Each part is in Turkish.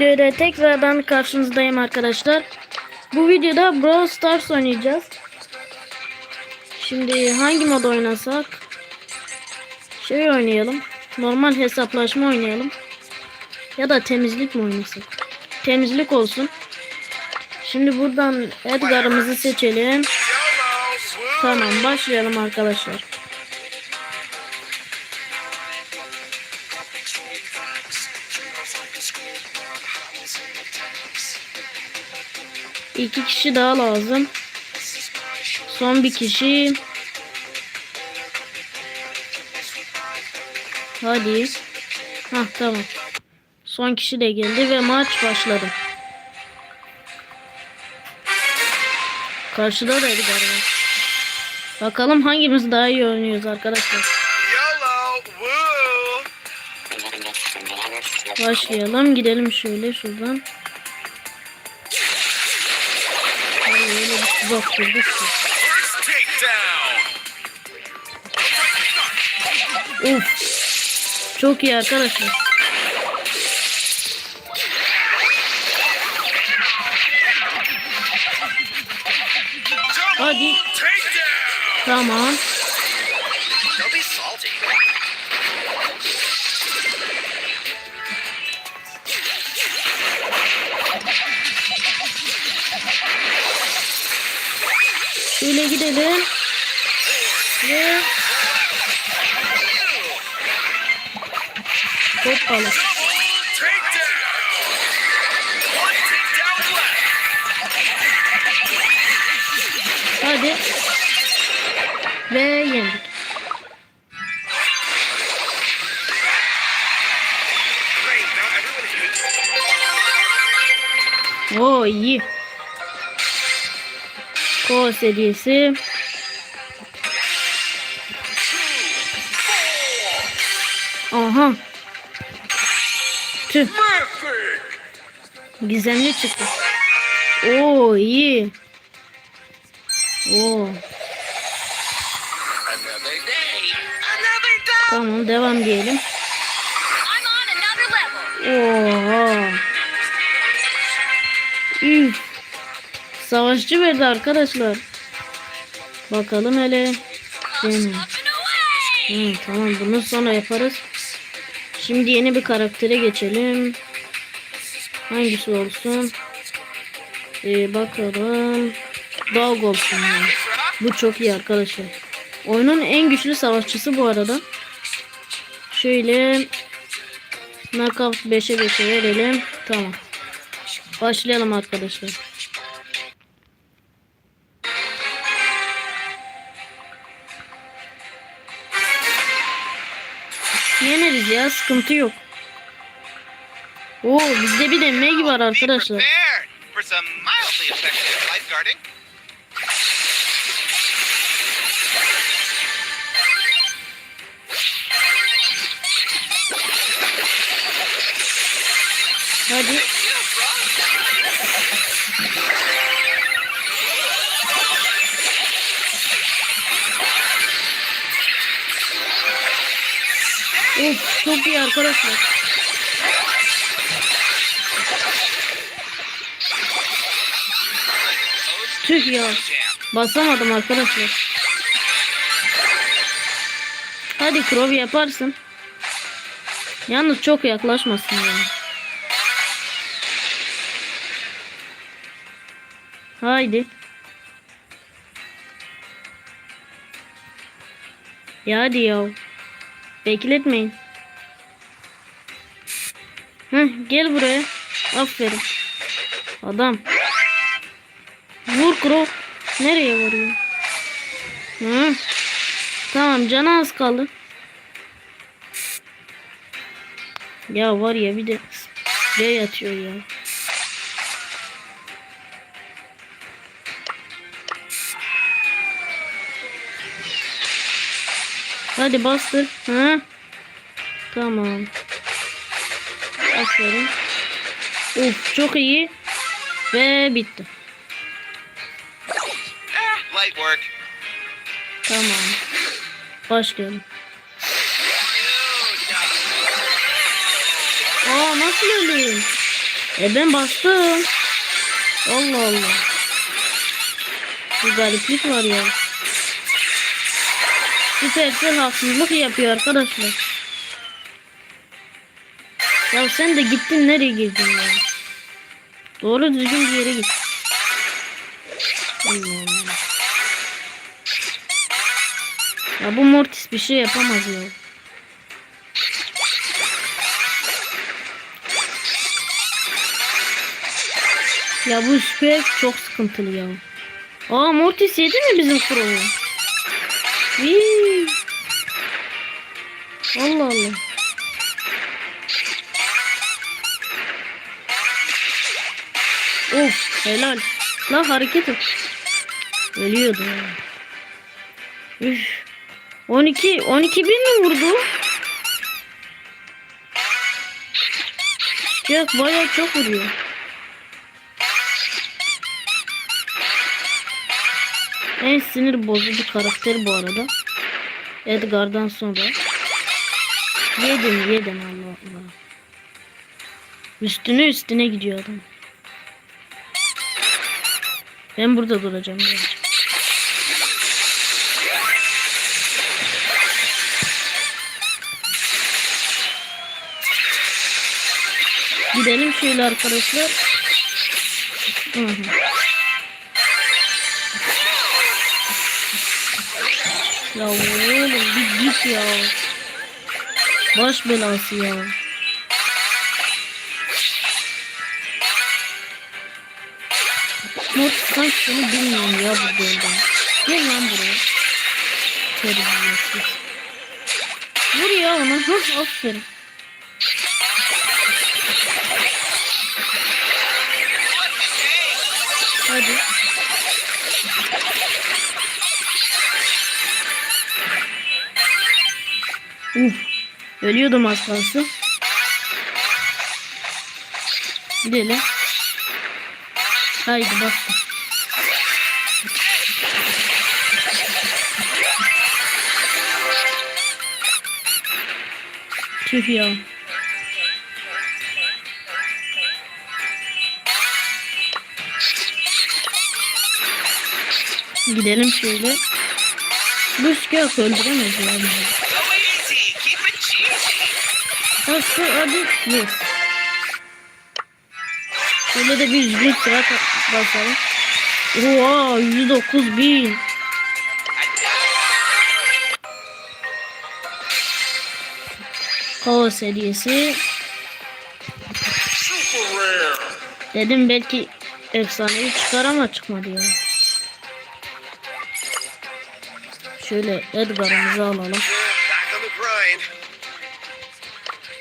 Videoda tekrardan karşınızdayım arkadaşlar. Bu videoda Brawl Stars oynayacağız. Şimdi hangi mod oynasak? Şey oynayalım. Normal hesaplaşma oynayalım. Ya da temizlik mi oynasak? Temizlik olsun. Şimdi buradan Edgar'ımızı seçelim. Tamam başlayalım arkadaşlar. İki kişi daha lazım. Son bir kişi. Hadi. Hah tamam. Son kişi de geldi ve maç başladı. Karşıda da var. Bakalım hangimiz daha iyi oynuyoruz arkadaşlar. Başlayalım. Gidelim şöyle şuradan. Ay, öyle bir tuzak kurduk ki. First takedown! Uf. Çok iyi arkadaşlar. Hadi. Tamam. Şöyle gidelim. Ve left. Hadi. Ve yendik. Oo iyi. Ko serisi. Aha. Tüh. Gizemli çıktı. Oo iyi. Oo. Tamam devam diyelim. Oha. Üf. Savaşçı verdi arkadaşlar. Bakalım hele. Away. Hı, tamam bunu sonra yaparız. Şimdi yeni bir karaktere geçelim. Hangisi olsun? Ee, bakalım. Dog olsun. ya. Bu çok iyi arkadaşlar. Oyunun en güçlü savaşçısı bu arada. Şöyle Knockout 5'e 5'e verelim. Tamam. Başlayalım arkadaşlar. Sıkıntı yok. Oo bizde bir de Meg var arkadaşlar. Hadi. Of çok iyi arkadaşlar. Tüh ya. Basamadım arkadaşlar. Hadi Crow yaparsın. Yalnız çok yaklaşmasın yani. Haydi. Ya hadi ya. Bekletmeyin. Heh, gel buraya. Aferin. Adam. Vur Crow. Nereye vuruyor? Hı. Tamam canı az kaldı. Ya var ya bir de sprey yatıyor ya. Hadi bastır. Ha? Tamam. Aferin. Uf çok iyi. Ve bitti. Light work. Tamam. Başlayalım. Aa nasıl öleyim? E ben bastım. Allah Allah. Bir gariplik var ya. Supercell haksızlık yapıyor arkadaşlar. Ya sen de gittin nereye girdin ya? Doğru düzgün bir yere git. Ya bu Mortis bir şey yapamaz ya. Ya bu süper çok sıkıntılı ya. Aa Mortis yedi mi bizim krovu? Hii. Allah Allah. Of helal. La hareket et. Ölüyordu ya. Üf. 12 12 bin mi vurdu? Ya bayağı çok vuruyor. En sinir bozucu karakter bu arada. Edgar'dan sonra. Yedim yedim Allah Allah. Üstüne üstüne gidiyor adam. Ben burada duracağım. Ya. Gidelim şöyle arkadaşlar. Hı hı. Ya oğlum bir git ya. Baş belası ya. Mort sanki seni bilmiyorum ya bu bölümde. Gel lan buraya. Terbiyesiz. Vur ya ona. Hah aferin. Hadi. Uf. Ölüyordum az kalsın. Gidelim. Haydi bastım. Tüh ya. Gidelim şöyle. Bu şikayet öldüremez ya. Hadi hadi. Yes. Şöyle de bir yüzlük sıra basalım. Oha 109 bin. Hava serisi. Dedim belki efsanevi çıkar ama çıkmadı ya. Şöyle Edgar'ımızı alalım.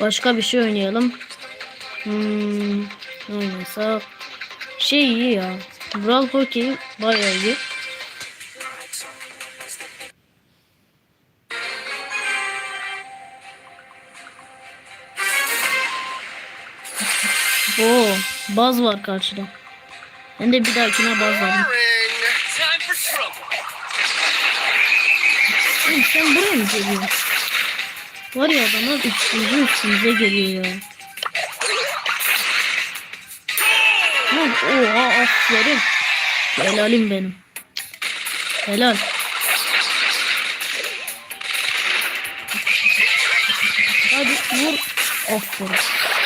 Başka bir şey oynayalım. Hmm, oynasak? Şey iyi ya. Brawl Hockey bayağı iyi. Oo, baz var karşıda. Ben de bir dahakine baz. Oğlum sen buraya mı geliyorsun? Var ya adamlar üstümüze üstümüze geliyor ya. Ha, oha aferin. Helalim benim. Helal. Hadi vur. Aferin.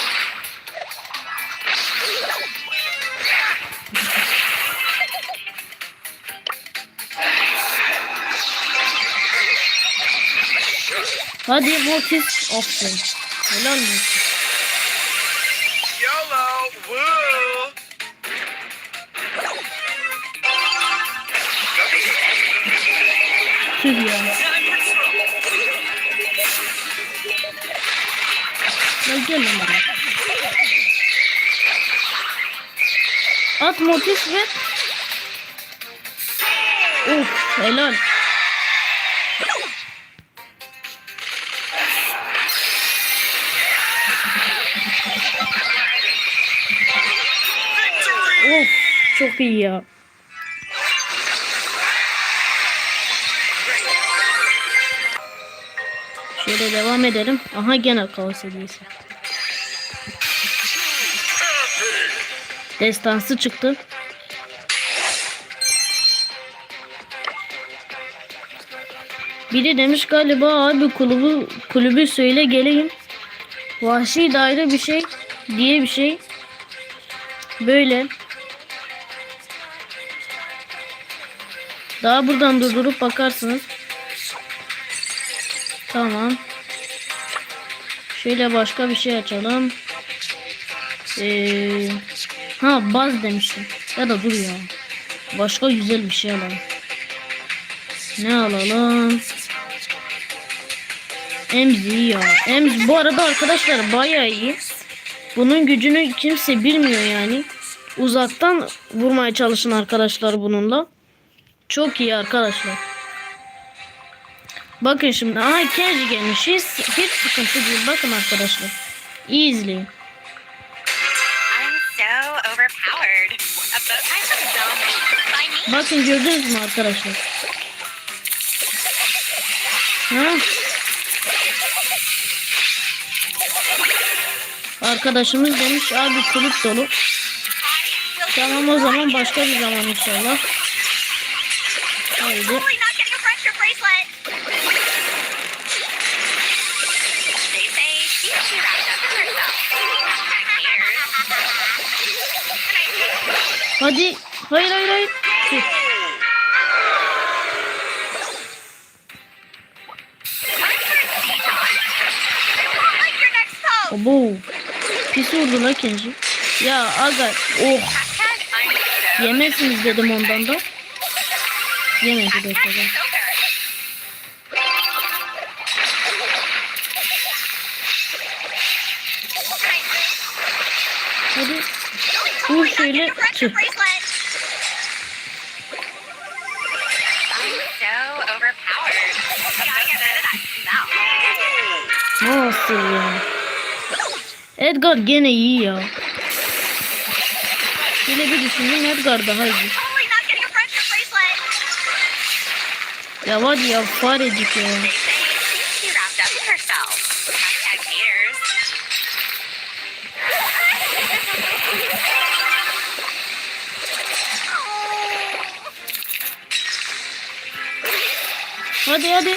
Hadi Mortis. Aferin. Helal Mortis. YOLO. Woo. Tüh ya. Gel gel lan buraya. At Mortis ve Of helal. Of çok iyi ya. Şöyle devam edelim. Aha gene kaos hediyesi. Destansı çıktı. Biri demiş galiba abi kulübü kulübü söyle geleyim. Vahşi daire bir şey diye bir şey. Böyle. Daha buradan durdurup bakarsınız. Tamam. Şöyle başka bir şey açalım. Ee, ha baz demiştim. Ya da dur ya. Başka güzel bir şey alalım. Ne alalım? Emz iyi ya. Emz bu arada arkadaşlar bayağı iyi. Bunun gücünü kimse bilmiyor yani. Uzaktan vurmaya çalışın arkadaşlar bununla. Çok iyi arkadaşlar. Bakın şimdi. Aha Kenji gelmiş. Hiç, hiç sıkıntı değil. Bakın arkadaşlar. İyi izleyin. Bakın gördünüz mü arkadaşlar? Ha? Arkadaşımız demiş abi kulüp dolu. Tamam o zaman başka bir zaman inşallah. Cares? Hadi. Hayır hayır hayır. Post. Abo. Pis vurdu la Kenji. Ya aga. Oh. Yemezsiniz dedim ondan da. Yemedi tabii. Hadi. Vur şöyle. Smell. Nasıl ya? Edgar gene iyi ya. Şöyle bir düşündüm Edgar daha iyi. Ya hadi ya farecik ya. They say she's too wrapped up in herself. Hashtag haters. Hadi hadi.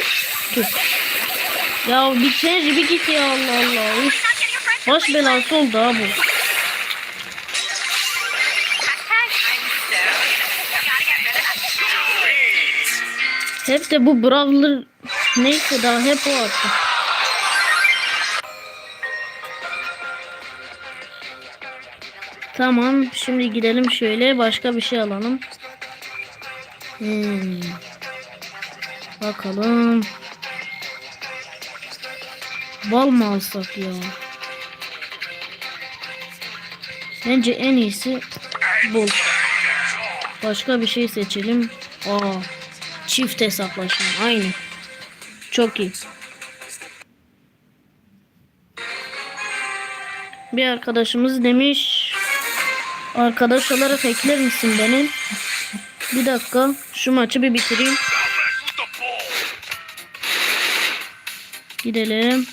Tüh. Ya bir Kenji bir git ya Allah Allah. Üf. Not getting a friendship Baş belası oldu ha bu. Hep de bu Brawler neyse daha hep o attı. Tamam şimdi gidelim şöyle başka bir şey alalım. Hmm. Bakalım. Bal mı alsak ya? Bence en iyisi bu. Başka bir şey seçelim. Aa, çift hesaplaşma. Aynı. Çok iyi. Bir arkadaşımız demiş. Arkadaş olarak ekler misin beni? Bir dakika. Şu maçı bir bitireyim. Gidelim.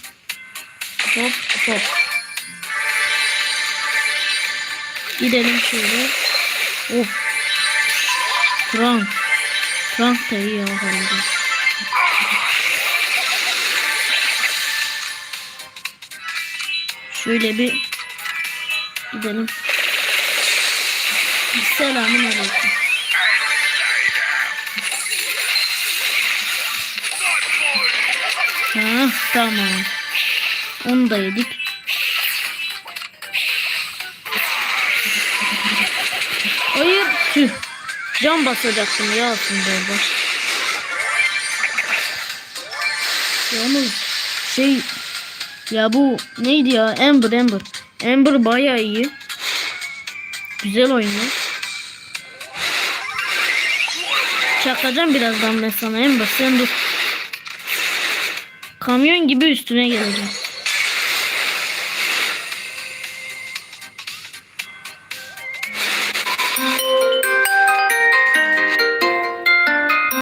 Hop hop. Gidelim şöyle. Oh. Frank. Frank da iyi harbiden. Şöyle bir gidelim. Selamun aleyküm. Ha, tamam. Onu da yedik. Hayır. Tüh. Can basacaktım ya aslında orada. Yalnız şey ya bu neydi ya Amber Amber. Amber bayağı iyi. Güzel oynuyor. Çakacağım birazdan ben sana Amber sen dur. Kamyon gibi üstüne geleceğim.